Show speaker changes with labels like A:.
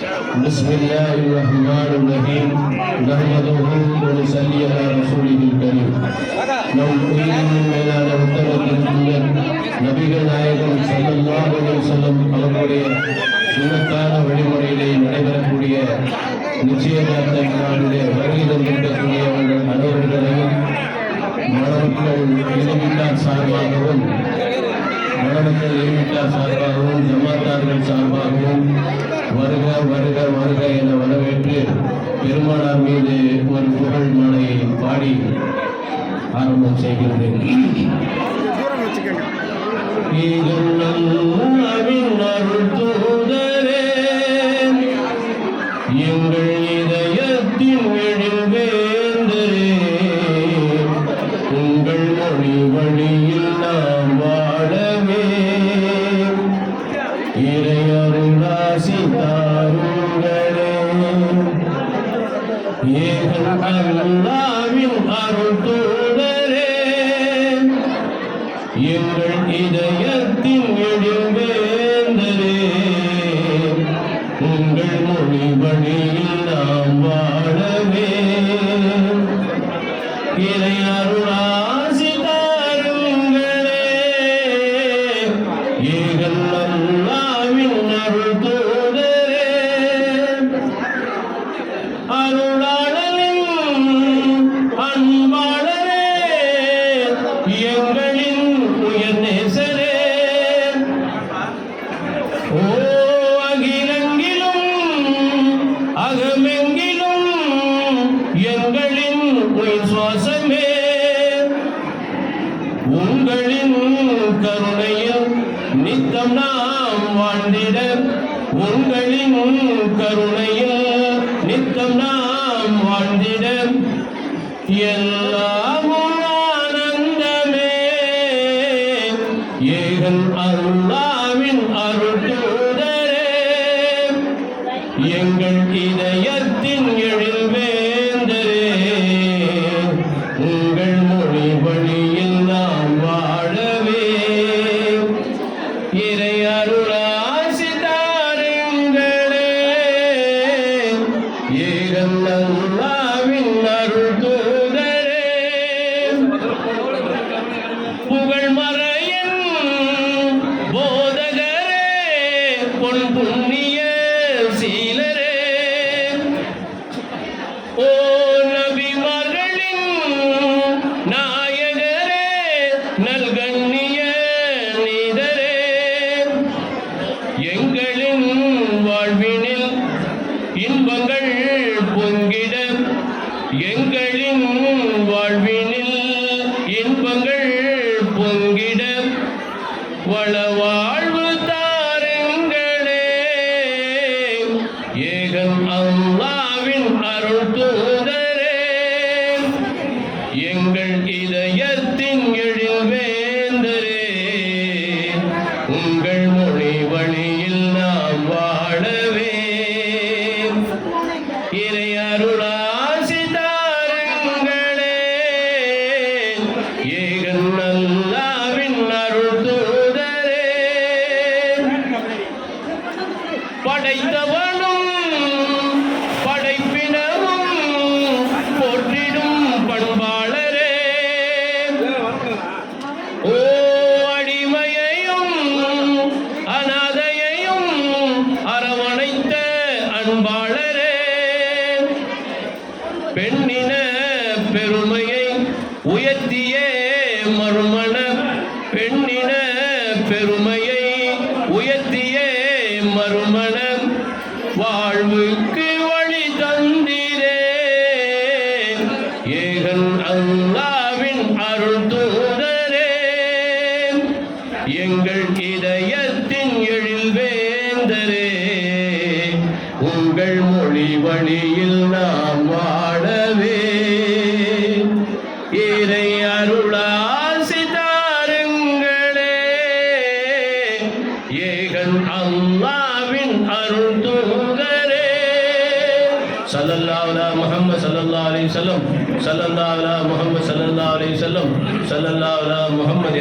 A: بسم الله الرحمن الرحيم نحمده ونصلي على رسوله الكريم நம் உயிரின் மேலான உத்தமத்தின் தூதர் நபிகள் நாயகம் ஸல்லல்லாஹு அலைஹி வஸல்லம் அவர்களுடைய சுண்ணத்தான வழிமுறையிலே நடைபெறக்கூடிய நிச்சயதார்த்த விழாவிலே வருகை தந்திருக்கக்கூடியவர்கள் அனைவர்களையும் மணமக்கள் இணைவிட்டார் சார்பாகவும் மணமக்கள் இணைவிட்டார் சார்பாகவும் வருக என வரவேற்று பெருமானார் மீது ஒரு புகழ் மாலையை பாடி ஆரம்பம் செய்கின்றேன்
B: தூரம் வச்சுக்கோங்க
A: அருள் தூதரே, எங்கள் அல்லாவின் அருள் தூதரே. எங்கள் இதயத்தின் எழில் உங்கள் மொழி வழியில் நாம் வாழவே. இறை அருளாசி தாருங்களே. ஏகல் அல்லாவின் அருள் தூதரே. அருளாளரின் மேல் உங்களின் கருணையில் நித்தம் நாம் வாழ்ந்திட உங்களின் கருணையில் நித்தம் நாம் வாழ்ந்திட. எல்லாமும் ஆனந்தமே. ஏகன் அருளாவின் அருள் எங்கள் இதயத்தின் பொன் புண்ணிய சீலரே. ஓ நபிமார்களின் நாயகரே நல்கண்ணிய நீதரே. எங்களின் வாழ்வினில் இன்பங்கள் பொங்கிட எங்கள் ஏகன் அல்லாவின் அருள் தூதரே. எங்கள் இதயத்தின் எழில் வேந்தரே உங்கள் மொழி வழியில் நாம் வாழவே. இறை அருளாசி தாருங்களே. ஏகன் அல்லாவின் அருள் தூதரே. படைத்தவர் பெரும்பாளரே பெண்ணின பெருமையை உயர்த்திய மறுமண. பெண்ணின பெருமையை உயர்த்திய மறுமண. வாழ்வுக்கு வழி தந்திரே. ஏகன் அல்லாவின் அருள் தூதரே. எங்கள் உங்கள் மொழி வழியில் நாம் வாழவே இறை அருளாசி தாருங்களே. ஏகன் அல்லாவின் அருள் தூதரே. சல்லல்லாஹு அலா முஹம்மது ஸல்லல்லாஹு அலைஹி வஸல்லம். ஸல்லல்லாஹு அலா முஹம்மது ஸல்லல்லாஹு அலைஹி வஸல்லம். ஸல்லல்லாஹு அலா முஹம்மது